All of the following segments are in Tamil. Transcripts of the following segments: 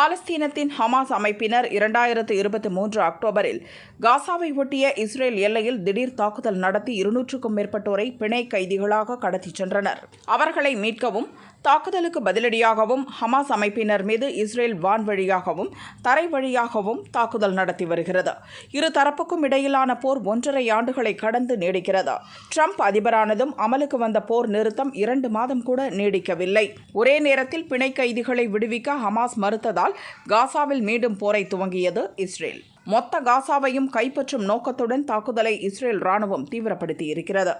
பாலஸ்தீனத்தின் ஹமாஸ் அமைப்பினர் இரண்டாயிரத்து இருபத்தி மூன்று அக்டோபரில் காசாவை ஒட்டிய இஸ்ரேல் எல்லையில் திடீர் தாக்குதல் நடத்தி இருநூற்றுக்கும் மேற்பட்டோரை பிணை கைதிகளாக கடத்திச் சென்றனர். அவர்களை மீட்கவும் தாக்குதலுக்கு பதிலடியாகவும் ஹமாஸ் அமைப்பினர் மீது இஸ்ரேல் வான் வழியாகவும் தரை வழியாகவும் தாக்குதல் நடத்தி வருகிறது. இரு தரப்புக்கும் இடையிலான போர் ஒன்றரை ஆண்டுகளை கடந்து நீடிக்கிறது. ட்ரம்ப் அதிபரானதும் அமலுக்கு வந்த போர் நிறுத்தம் இரண்டு மாதம் கூட நீடிக்கவில்லை. ஒரே நேரத்தில் பிணை கைதிகளை விடுவிக்க ஹமாஸ் மறுத்ததால் காசாவில் மீண்டும் போரை துவங்கியது இஸ்ரேல். மொத்த காசாவையும் கைப்பற்றும் நோக்கத்துடன் தாக்குதலை இஸ்ரேல் ராணுவம் தீவிரப்படுத்தி இருக்கிறது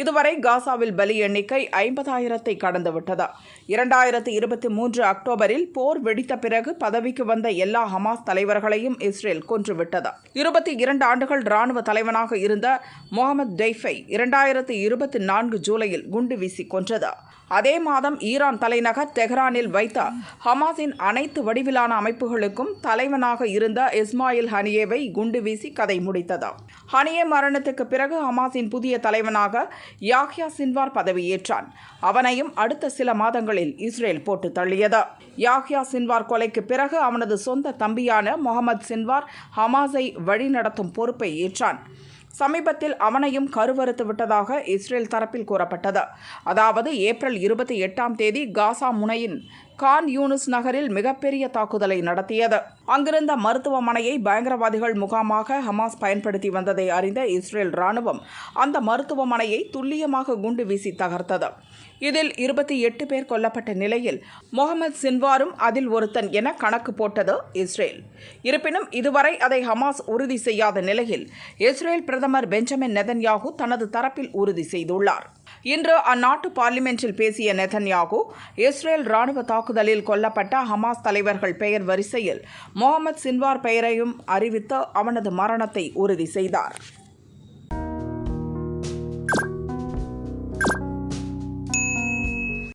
இதுவரை காசாவில் பலி எண்ணிக்கை ஐம்பதாயிரத்தை கடந்துவிட்டது. இரண்டாயிரத்தி இருபத்தி மூன்று அக்டோபரில் போர் வெடித்த பிறகு பதவிக்கு வந்த எல்லா ஹமாஸ் தலைவர்களையும் இஸ்ரேல் கொன்றுவிட்டது. இருபத்தி இரண்டு ஆண்டுகள் ராணுவ தலைவனாக இருந்த முகமது டெய்ஃபை இரண்டாயிரத்தி இருபத்தி நான்கு ஜூலையில் குண்டு வீசி கொன்றது. அதே மாதம் ஈரான் தலைநகர் தெஹ்ரானில் வைத்த ஹமாஸின் அனைத்து வடிவிலான அமைப்புகளுக்கும் தலைவனாக இருந்த இஸ்மாயில் ஹனியேவை குண்டு வீசி கதை முடித்தது. ஹனியே மரணத்துக்கு பிறகு ஹமாஸின் புதிய தலைவனாக யாஹ்யா சின்வார் பதவியேற்றான். அவனையும் அடுத்த சில மாதங்களில் இஸ்ரேல் போட்டு தள்ளியது. யாஹ்யா சின்வார் கொலைக்கு பிறகு அவனது சொந்த தம்பியான முகமது சின்வார் ஹமாஸை வழிநடத்தும் பொறுப்பை ஏற்றான். சமீபத்தில் அவனையும் கருவறுத்து விட்டதாக இஸ்ரேல் தரப்பில் கூறப்பட்டது. அதாவது ஏப்ரல் இருபத்தி எட்டாம் தேதி காசா முனையின் கான் யூனுஸ் நகரில் மிகப்பெரிய தாக்குதலை நடத்தியது. அங்கிருந்த மருத்துவமனையை பயங்கரவாதிகள் முகாமாக ஹமாஸ் பயன்படுத்தி வந்ததை அறிந்த இஸ்ரேல் ராணுவம் அந்த மருத்துவமனையை துல்லியமாக குண்டு வீசி தகர்த்தது. இதில் இருபத்தி எட்டு பேர் கொல்லப்பட்ட நிலையில் முகமது சின்வாரும் அதில் ஒருத்தன் என கணக்கு போட்டது இஸ்ரேல். இருப்பினும் இதுவரை அதை ஹமாஸ் உறுதி செய்யாத நிலையில் இஸ்ரேல் பிரதமர் பெஞ்சமின் நெதன்யாகு தனது தரப்பில் உறுதி செய்துள்ளார். இன்று அந்நாட்டு பார்லிமென்ட்டில் பேசிய நெதன்யாகு இஸ்ரேல் ராணுவ தாக்குதலில் கொல்லப்பட்ட ஹமாஸ் தலைவர்கள் பெயர் வரிசையில் முகமது சின்வார் பெயரையும் அறிவித்து அவனது மரணத்தை உறுதி செய்தார்.